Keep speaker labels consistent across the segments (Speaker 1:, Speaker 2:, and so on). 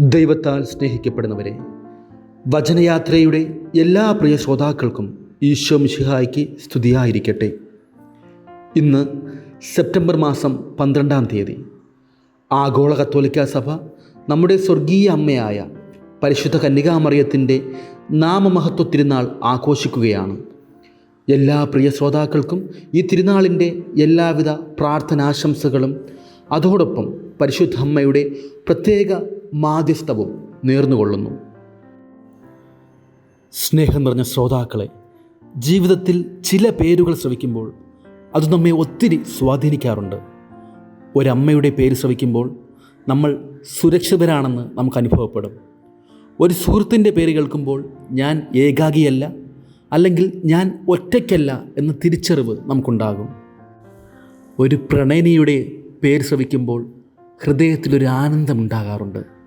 Speaker 1: ദൈവത്താൽ സ്നേഹിക്കപ്പെടുന്നവരെ വചനയാത്രയുടെ എല്ലാ പ്രിയ ശ്രോതാക്കൾക്കും ഈശോ മിശിഹായ്ക്ക് സ്തുതിയായിരിക്കട്ടെ. ഇന്ന് സെപ്റ്റംബർ മാസം പന്ത്രണ്ടാം തീയതി ആഗോള കത്തോലിക്ക സഭ നമ്മുടെ സ്വർഗീയ അമ്മയായ പരിശുദ്ധ കന്യകാമറിയത്തിന്റെ നാമമഹത്വ തിരുനാൾ ആഘോഷിക്കുകയാണ്. എല്ലാ പ്രിയ ശ്രോതാക്കൾക്കും ഈ തിരുനാളിന്റെ എല്ലാവിധ പ്രാർത്ഥനാശംസകളും അതോടൊപ്പം പരിശുദ്ധ അമ്മയുടെ പ്രത്യേക മാധ്യസ്ഥവും നേർന്നുകൊള്ളുന്നു. സ്നേഹം നിറഞ്ഞ ശ്രോതാക്കളെ ജീവിതത്തിൽ ചില പേരുകൾ ശ്രവിക്കുമ്പോൾ അത് നമ്മെ ഒത്തിരി സ്വാധീനിക്കാറുണ്ട്. ഒരമ്മയുടെ പേര് ശ്രവിക്കുമ്പോൾ നമ്മൾ സുരക്ഷിതരാണെന്ന് നമുക്ക് അനുഭവപ്പെടും. ഒരു സുഹൃത്തിന്റെ പേര് കേൾക്കുമ്പോൾ ഞാൻ ഏകാഗിയല്ല അല്ലെങ്കിൽ ഞാൻ ഒറ്റയ്ക്കല്ല എന്ന തിരിച്ചറിവ് നമുക്കുണ്ടാകും. ഒരു പ്രണയിനിയുടെ പേര് ശ്രവിക്കുമ്പോൾ ഹൃദയത്തിലൊരു ആനന്ദമുണ്ടാകാറുണ്ട്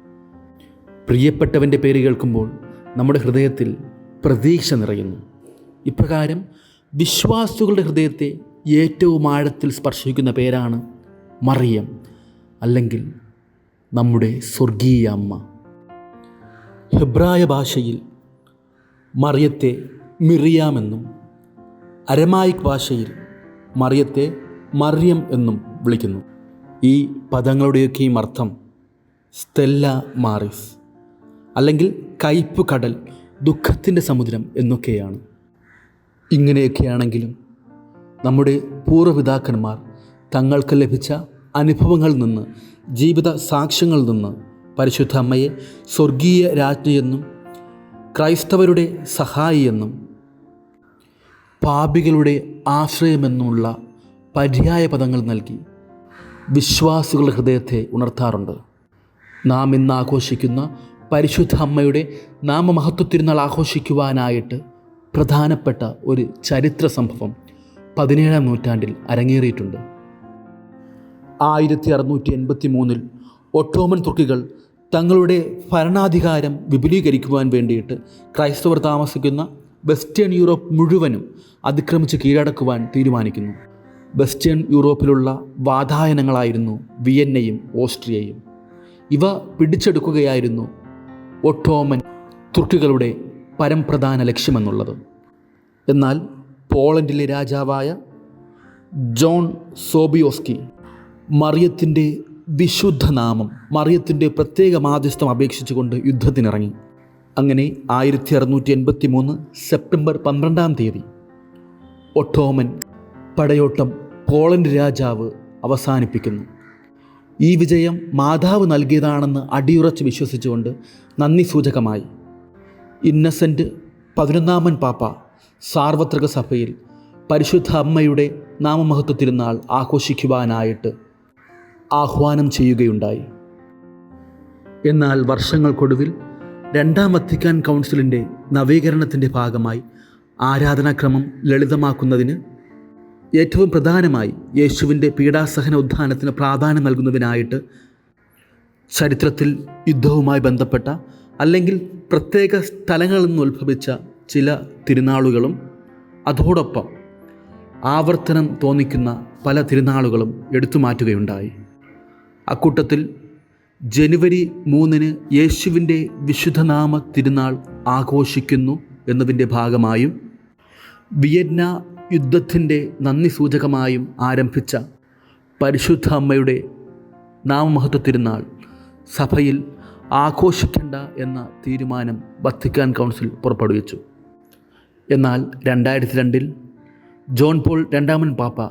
Speaker 1: പ്രിയപ്പെട്ടവന്റെ പേര് കേൾക്കുമ്പോൾ നമ്മുടെ ഹൃദയത്തിൽ പ്രതീക്ഷ നിറയുന്നു. ഇപ്രകാരം വിശ്വാസികളുടെ ഹൃദയത്തെ ഏറ്റവും ആഴത്തിൽ സ്പർശിക്കുന്ന പേരാണ് മറിയം അല്ലെങ്കിൽ നമ്മുടെ സ്വർഗീയ അമ്മ. ഹെബ്രായ ഭാഷയിൽ മറിയത്തെ മിറിയാമെന്നും അരമായിക് ഭാഷയിൽ മറിയത്തെ മറിയം എന്നും വിളിക്കുന്നു. ഈ പദങ്ങളുടെയൊക്കെയും അർത്ഥം സ്റ്റെല്ല മാറിസ്. അല്ലെങ്കിൽ കയ്പ് കടൽ ദുഃഖത്തിന്റെ സമുദ്രം എന്നൊക്കെയാണ്. ഇങ്ങനെയൊക്കെയാണെങ്കിലും നമ്മുടെ പൂർവപിതാക്കന്മാർ തങ്ങൾക്ക് ലഭിച്ച അനുഭവങ്ങളിൽ നിന്ന് ജീവിത സാക്ഷ്യങ്ങളിൽ നിന്ന് പരിശുദ്ധ അമ്മയെ സ്വർഗീയ രാജ്ഞിയെന്നും ക്രൈസ്തവരുടെ സഹായിയെന്നും പാപികളുടെ ആശ്രയമെന്നുമുള്ള പര്യായ പദങ്ങൾ നൽകി വിശ്വാസികളുടെ ഹൃദയത്തെ ഉണർത്താറുണ്ട്. നാം ഇന്ന് ആഘോഷിക്കുന്ന പരിശുദ്ധ അമ്മയുടെ നാമമഹത്വ തിരുനാൾ ആഘോഷിക്കുവാനായിട്ട് പ്രധാനപ്പെട്ട ഒരു ചരിത്ര സംഭവം പതിനേഴാം നൂറ്റാണ്ടിൽ അരങ്ങേറിയിട്ടുണ്ട്. ആയിരത്തി അറുന്നൂറ്റി എൺപത്തി മൂന്നിൽ ഒട്ടോമൻ തുർക്കികൾ തങ്ങളുടെ ഭരണാധികാരം വിപുലീകരിക്കുവാൻ വേണ്ടിയിട്ട് ക്രൈസ്തവർ താമസിക്കുന്ന വെസ്റ്റേൺ യൂറോപ്പ് മുഴുവനും അതിക്രമിച്ച് കീഴടക്കുവാൻ തീരുമാനിക്കുന്നു. വെസ്റ്റേൺ യൂറോപ്പിലുള്ള വാതായനങ്ങളായിരുന്നു വിയന്നയും ഓസ്ട്രിയയും. ഇവ പിടിച്ചെടുക്കുകയായിരുന്നു ഒട്ടോമൻ തുർക്കികളുടെ പരംപ്രധാന ലക്ഷ്യമെന്നുള്ളത്. എന്നാൽ പോളണ്ടിലെ രാജാവായ ജോൺ സോബിയോസ്കി മറിയത്തിന്റെ വിശുദ്ധ നാമം മറിയത്തിന്റെ പ്രത്യേക മാധ്യസ്ഥം അപേക്ഷിച്ചുകൊണ്ട് യുദ്ധത്തിനിറങ്ങി. അങ്ങനെ ആയിരത്തി അറുന്നൂറ്റി എൺപത്തി മൂന്ന് സെപ്റ്റംബർ പന്ത്രണ്ടാം തീയതി ഒട്ടോമൻ പടയോട്ടം പോളണ്ട് രാജാവ് അവസാനിപ്പിക്കുന്നു. ഈ വിജയം മാതാവ് നൽകിയതാണെന്ന് അടിയുറച്ച് വിശ്വസിച്ചുകൊണ്ട് നന്ദി സൂചകമായി. ഇന്നസെന്റ് പതിനൊന്നാമൻ പാപ്പ സാർവത്രിക സഭയിൽ പരിശുദ്ധ അമ്മയുടെ നാമമഹത്വ തിരുനാൾ ആഘോഷിക്കുവാനായിട്ട് ആഹ്വാനം ചെയ്യുകയുണ്ടായി. എന്നാൽ വർഷങ്ങൾക്കൊടുവിൽ രണ്ടാം വത്തിക്കാൻ കൗൺസിലിന്റെ നവീകരണത്തിന്റെ ഭാഗമായി ആരാധനാക്രമം ലളിതമാക്കുന്നതിന് ഏറ്റവും പ്രധാനമായി യേശുവിന്റെ പീഡാസഹന ഉദ്ധാനത്തിന് പ്രാധാന്യം നൽകുന്നതിനായിട്ട് ചരിത്രത്തിൽ യുദ്ധവുമായി ബന്ധപ്പെട്ട അല്ലെങ്കിൽ പ്രത്യേക സ്ഥലങ്ങളിൽ നിന്ന് ഉത്ഭവിച്ച ചില തിരുനാളുകളും അതോടൊപ്പം ആവർത്തനം തോന്നിക്കുന്ന പല തിരുനാളുകളും എടുത്തു മാറ്റുകയുണ്ടായി. അക്കൂട്ടത്തിൽ ജനുവരി മൂന്നിന് യേശുവിന്റെ വിശുദ്ധനാമ തിരുനാൾ ആഘോഷിക്കുന്നു എന്നതിന്റെ ഭാഗമായും വിയറ്റ്ന യുദ്ധത്തിന്റെ നന്ദി സൂചകമായും ആരംഭിച്ച പരിശുദ്ധ അമ്മയുടെ നാമമഹത്വ തിരുനാൾ സഭയിൽ ആഘോഷിക്കേണ്ട എന്ന തീരുമാനം വത്തിക്കാൻ കൗൺസിൽ പുറപ്പെടുവിച്ചു. എന്നാൽ രണ്ടായിരത്തി രണ്ടിൽ ജോൺ പോൾ രണ്ടാമൻ പാപ്പ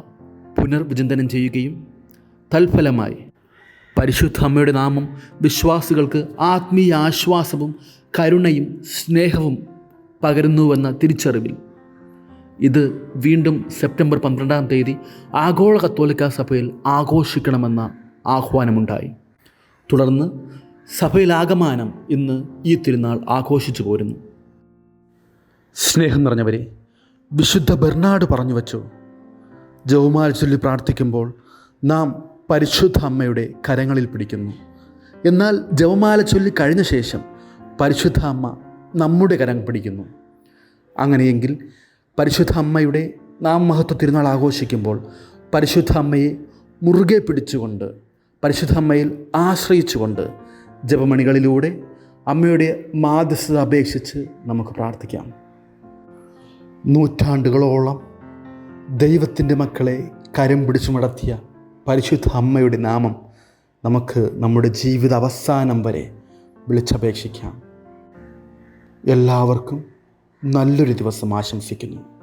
Speaker 1: പുനർവിചിന്തനം ചെയ്യുകയും തൽഫലമായി പരിശുദ്ധ അമ്മയുടെ നാമം വിശ്വാസികൾക്ക് ആത്മീയ ആശ്വാസവും കരുണയും സ്നേഹവും പകരുന്നുവെന്ന തിരിച്ചറിവിൽ ഇത് വീണ്ടും സെപ്റ്റംബർ പന്ത്രണ്ടാം തീയതി ആഗോള കത്തോലിക്ക സഭയിൽ ആഘോഷിക്കണമെന്ന ആഹ്വാനമുണ്ടായി. തുടർന്ന് സഭയിലാകമാനം ഇന്ന് ഈ തിരുനാൾ ആഘോഷിച്ചു പോരുന്നു. സ്നേഹം നിറഞ്ഞവരെ വിശുദ്ധ ബെർണാഡ് പറഞ്ഞു വച്ചു. ജവുമാരി ചൊല്ലി പ്രാർത്ഥിക്കുമ്പോൾ നാം പരിശുദ്ധ അമ്മയുടെ കരങ്ങളിൽ പിടിക്കുന്നു. എന്നാൽ ജവമാല ചൊല്ലി കഴിഞ്ഞ ശേഷം പരിശുദ്ധ അമ്മ നമ്മുടെ കരം പിടിക്കുന്നു. അങ്ങനെയെങ്കിൽ പരിശുദ്ധ അമ്മയുടെ നാം മഹത്വ തിരുനാൾ ആഘോഷിക്കുമ്പോൾ പരിശുദ്ധ അമ്മയെ മുറുകെ പിടിച്ചുകൊണ്ട് പരിശുദ്ധ അമ്മയിൽ ആശ്രയിച്ചുകൊണ്ട് ജപമണികളിലൂടെ അമ്മയുടെ മാധ്യസ്ഥത അപേക്ഷിച്ച് നമുക്ക് പ്രാർത്ഥിക്കാം. നൂറ്റാണ്ടുകളോളം ദൈവത്തിന്റെ മക്കളെ കരം പിടിച്ചു നടത്തിയ പരിശുദ്ധ അമ്മയുടെ നാമം നമുക്ക് നമ്മുടെ ജീവിത അവസാനം വരെ വിളിച്ചപേക്ഷിക്കാം. എല്ലാവർക്കും നല്ലൊരു ദിവസം ആശംസിക്കുന്നു.